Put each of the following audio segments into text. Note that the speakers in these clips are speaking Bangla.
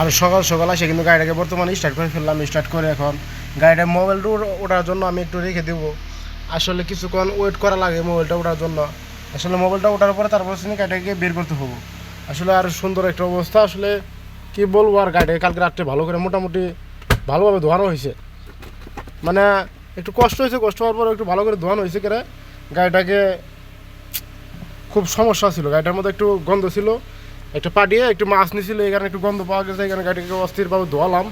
আর সকাল সকাল আসে কিন্তু গাড়িটাকে বর্তমানে স্টার্ট করে ফেললাম স্টার্ট করে এখন। গাড়িটা মোবাইলটা ওঠার জন্য আমি একটু রেখে দেবো। আসলে কিছুক্ষণ ওয়েট করা লাগে মোবাইলটা ওঠার জন্য। আসলে মোবাইলটা ওঠার পরে তারপর শুনে গাড়িটাকে বের করতে হব। আসলে আর সুন্দর একটা অবস্থা। আসলে কি বলব আর গাড়িটা কালকে রাত্রে ভালো করে মোটামুটি ভালোভাবে ধোয়ানো হয়েছে। মানে একটু কষ্ট হয়েছে, কষ্ট হওয়ার পর একটু ভালো করে ধোয়ানো হয়েছে কেন গাড়িটাকে খুব সমস্যা ছিল। গাড়িটার মধ্যে একটু গন্ধ ছিল। একটা পাঠিয়ে, একটু মাছ নিয়েছিল এখানে একটু গন্ধ পাওয়া গেছে এখানে গাড়িটাকে অস্থিরভাবে ধোয়ালাম।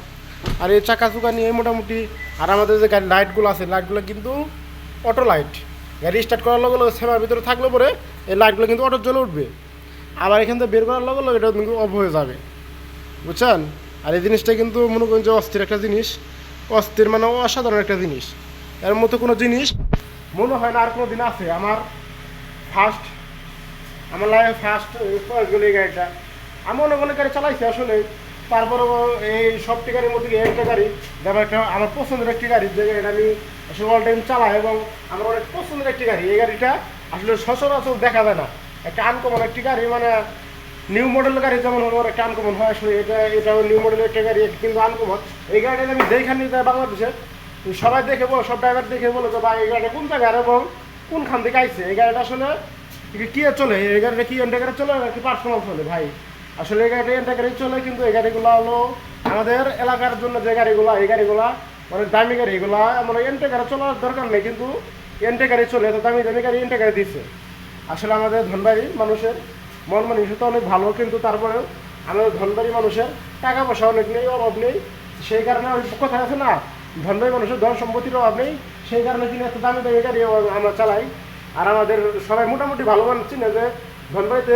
আর এই চাকা চুকা নিয়ে মোটামুটি, আর আমাদের যে গাড়ির লাইটগুলো আছে লাইটগুলো কিন্তু অটো লাইট গাড়ি স্টার্ট করার লগে লগে সেবার ভিতরে থাকলে পরে এই লাইটগুলো কিন্তু অটো জ্বলে উঠবে। আবার এখান থেকে বের করার লগে লগে এটা কিন্তু অফ হয়ে যাবে। বুঝছেন? আর এই জিনিসটা কিন্তু মনে করেন যে অস্থির একটা জিনিস। অস্থির মানে অসাধারণ একটা জিনিস। এর মতো কোনো জিনিস মনে হয় না আর কোনো দিন আছে। আমার ফার্স্ট আমার লাইফে ফার্স্ট এই গাড়িটা। আমি অনেক অনেক গাড়ি চালাইছি আসলে। তারপরেও এই সবটি গাড়ির মধ্যে একটা গাড়ি, যেমন একটা আমার পছন্দের একটি গাড়ি, যে গাড়িটা আমি আসলে অল টাইম চালাই এবং আমার অনেক পছন্দের একটি গাড়ি। এই গাড়িটা আসলে সচরাচর দেখা যায় না। একটা আনকমন একটি গাড়ি মানে নিউ মডেল গাড়ি যেমন আমার একটা আনকমন হয় আসলে। এটা, এটাও নিউ মডেলের একটা গাড়ি, কিন্তু আনকমন এই গাড়িটা আমি যেইখানে যাই বাংলাদেশে, সবাই দেখে বলো, সব ড্রাইভার দেখে বলো যে, ভাই, এই গাড়িটা কোন জায়গার এবং কোনখান থেকে আইছে? এই গাড়িটা আসলে কি কি চলে? এই গাড়িটা কি এন্টাকারে চলে নাকি পার্সোনাল চলে ভাই? আসলে এই গাড়িটা এন্টাকারে চলে কিন্তু এই গাড়িগুলো হলো আমাদের এলাকার জন্য যে গাড়িগুলো, এই গাড়িগুলা মানে দামি গাড়ি, এগুলা মানে এন্টাকারে চলার দরকার নেই কিন্তু এন্টাকারে চলে তো দামি দামি গাড়ি এন্টাকারে দিচ্ছে আসলে আমাদের ধনবাড়ি মানুষের মন মানুষ তো অনেক ভালো কিন্তু তারপরেও আমাদের ধনবাড়ি মানুষের টাকা পয়সা অনেক নেই, অভাব নেই। সেই কারণে ওই কথা আছে না, ধনবাড়ি মানুষের ধন সম্পত্তির অভাব নেই। সেই কারণে কিন্তু এত দামি দামি গাড়ি আমরা চালাই। আর আমাদের সবাই মোটামুটি ভালো মানুষ চিনে যে ধনবাড়িতে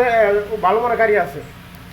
ভালো মানে গাড়ি আছে।